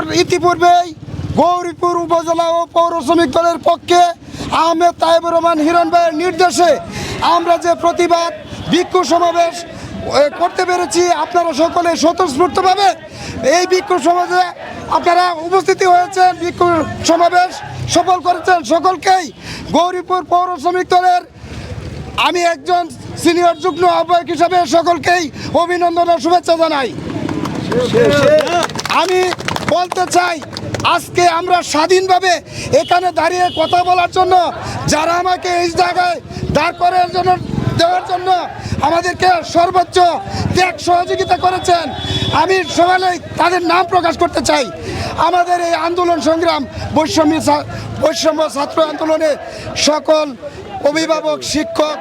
ইতিপূর্বে ইতিপূর্বেই গৌরীপুর উপজেলা ও পৌর শ্রমিক দলের পক্ষে আহমেদ তাইবুর রহমান হিরণ ভাইয়ের নির্দেশে আমরা যে প্রতিবাদ বিক্ষোভ সমাবেশ করতে পেরেছি, আপনারা সকলে স্বতঃস্ফূর্তভাবে এই বিক্ষোভ সমাজে আপনারা উপস্থিতি হয়েছেন বিক্ষোভ সমাবেশ সফল করেছেন সকলকেই। গৌরীপুর পৌর শ্রমিক দলের আমি একজন সিনিয়র যুগ্ম আহ্বায়ক হিসাবে সকলকেই অভিনন্দন ও শুভেচ্ছা জানাই। আমি বলতে চাই, আজকে আমরা স্বাধীনভাবে এখানে দাঁড়িয়ে কথা বলার জন্য, যারা আমাকে এই জায়গায় দাঁড় করার জন্য, দেওয়ার জন্য আমাদেরকে সর্বোচ্চ ত্যাগ সহযোগিতা করেছেন, আমি সকালে তাদের নাম প্রকাশ করতে চাই। আমাদের এই আন্দোলন সংগ্রাম, বৈষম্য বৈষম্য ছাত্র আন্দোলনে সকল অভিভাবক, শিক্ষক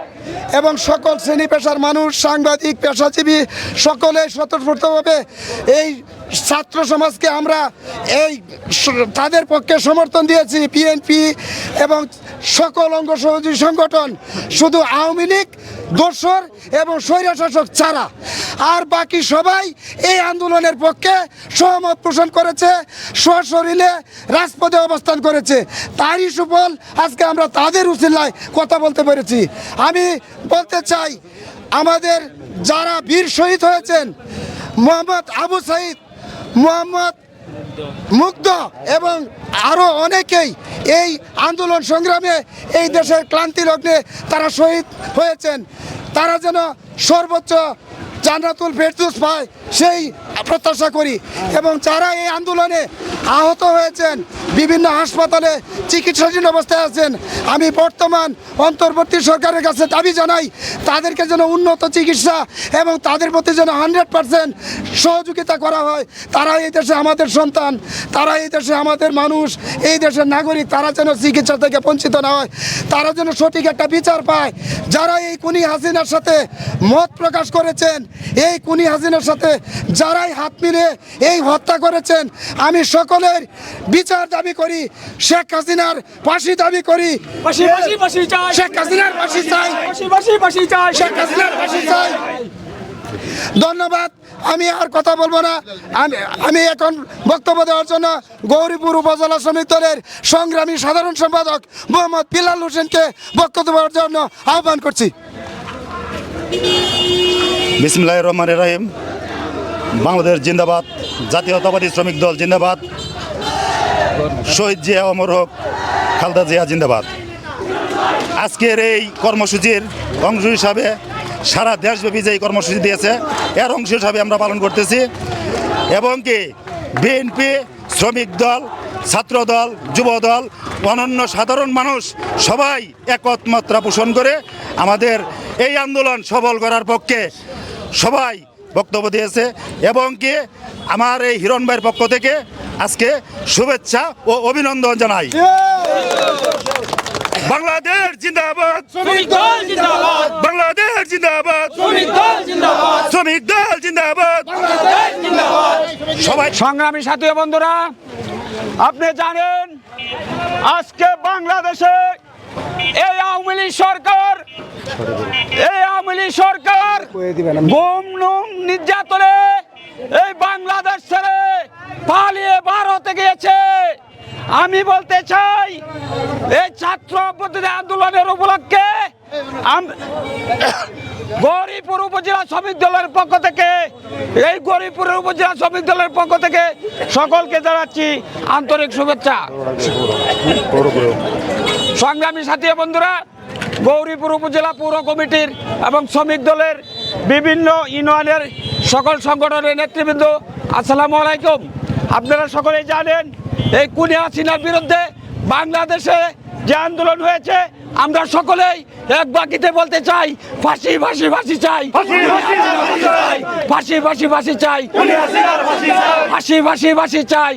এবং সকল শ্রেণি পেশার মানুষ, সাংবাদিক, পেশাজীবী, সকলে স্বতঃস্ফূর্তভাবে এই ছাত্র সমাজকে আমরা এই তাদের পক্ষে সমর্থন দিয়েছি, বিএনপি এবং সকল অঙ্গ সহযোগী সংগঠন। শুধু আওয়ামী লীগ, দোসর এবং স্বৈরশাসক ছাড়া। আর বাকি সবাই এই আন্দোলনের পক্ষে সহমত পোষণ করেছে, সশরীরে রাজপথে অবস্থান করেছে। তারই সুফল আজকে আমরা তাদের উচিল্লায় কথা বলতে পেরেছি। আমি বলতে চাই, আমাদের যারা বীর শহীদ হয়েছেন, মোহাম্মদ আবু সাইদ মোহাম্মদ মুগ্ধ এবং আরও অনেকেই এই আন্দোলন সংগ্রামে এই দেশের ক্লান্তি লগ্নে তারা শহীদ হয়েছেন। তারা যেন সর্বোচ্চ জান্নাতুল ফেরদুস পায় সেই প্রত্যাশা করি। এবং যারা এই আন্দোলনে আহত হয়েছেন, বিভিন্ন হাসপাতালে চিকিৎসাধীন অবস্থায় আছেন, আমি বর্তমান অন্তর্বর্তী সরকারের কাছে দাবি জানাই, তাদেরকে যেন উন্নত চিকিৎসা এবং তাদের প্রতি যেন হান্ড্রেড পারসেন্ট সহযোগিতা করা হয়। তারা এই দেশে আমাদের সন্তান, তারা এই দেশে আমাদের মানুষ, এই দেশের নাগরিক, তারা যেন চিকিৎসা থেকে বঞ্চিত না হয়, তারা যেন সঠিক একটা বিচার পায়। যারা এই কুনি হাসিনার সাথে মত প্রকাশ করেছেন এই কুনি হাসিনার সাথে যারাই হাত মিলে এই হত্যা করেছেন আমি সকলের বিচার দাবি করি শেখ হাসিনার ফাঁসি দাবি করি। শেখ হাসিনার ফাঁসি চাই। শেখ হাসিনার ফাঁসি চাই। ধন্যবাদ আমি আর কথা বলব না। আমি আমি এখন বক্তব্য দেওয়ার জন্য গৌরীপুর উপজেলা শ্রমিক দলের সংগ্রামী সাধারণ সম্পাদক মোহাম্মদ বিলাল হোসেনকে বক্তব্য দেওয়ার জন্য আহ্বান করছি। বিসমুল্লাহ রহমান রাহিম। বাংলাদেশ জিন্দাবাদ, জাতীয়তাবাদী শ্রমিক দল জিন্দাবাদ। শহীদ জিয়া অমর হোক, খালদা জিয়া জিন্দাবাদ। আজকের এই কর্মসূচির অংশ হিসাবে সারা দেশব্যাপী যে কর্মসূচি দিয়েছে, এর অংশ হিসাবে আমরা পালন করতেছি। এবং কি, বিএনপি শ্রমিক দল, ছাত্র দল, যুব দল, অনন্য সাধারণ মানুষ সবাই একমাত্রা পোষণ করে আমাদের এই আন্দোলন সবল করার পক্ষে সবাই বক্তব্য দিয়েছে এবং কি আমার এই হিরণ ভাইয়ের পক্ষ থেকে আজকে শুভেচ্ছা ও অভিনন্দন জানাই। বাংলাদেশ জিন্দাবাদ। শ্রমিক দল জিন্দাবাদ। বাংলাদেশ জিন্দাবাদ। শ্রমিক দল জিন্দাবাদ। শ্রমিক দল জিন্দাবাদ। বাংলাদেশ জিন্দাবাদ। সবাই সংগ্রামী সাথী বন্ধুরা আপনি জানেন আজকে বাংলাদেশে এই আওয়ামী লীগ সরকার এই আওয়ামী লীগ সরকার নুম নির্যাতনে এই বাংলাদেশ ছেড়ে পালিয়ে ভারতে গিয়েছে। আমি বলতে চাই, এই ছাত্র প্রতিনিধি আন্দোলনের উপলক্ষে গৌরীপুর উপজেলা শ্রমিক দলের পক্ষ থেকে, এই গৌরীপুরের উপজেলা শ্রমিক দলের পক্ষ থেকে সকলকে জানাচ্ছি আন্তরিক শুভেচ্ছা। সংগ্রামী সাথী বন্ধুরা, গৌরীপুর উপজেলা পৌর কমিটির এবং শ্রমিক দলের বিভিন্ন ইউনিয়নের সকল সংগঠনের নেতৃবৃন্দ আসসালামু আলাইকুম। আপনারা সকলেই জানেন এই কুনি হাসিনার বিরুদ্ধে বাংলাদেশে যে আন্দোলন হয়েছে আমরা সকলেই এক বাকিতে বলতে চাই ফাঁসি ফাঁসি ফাঁসি চাই। ফাঁসি ফাঁসি ফাঁসি চাই। ফাঁসি ফাঁসি ফাঁসি চাই।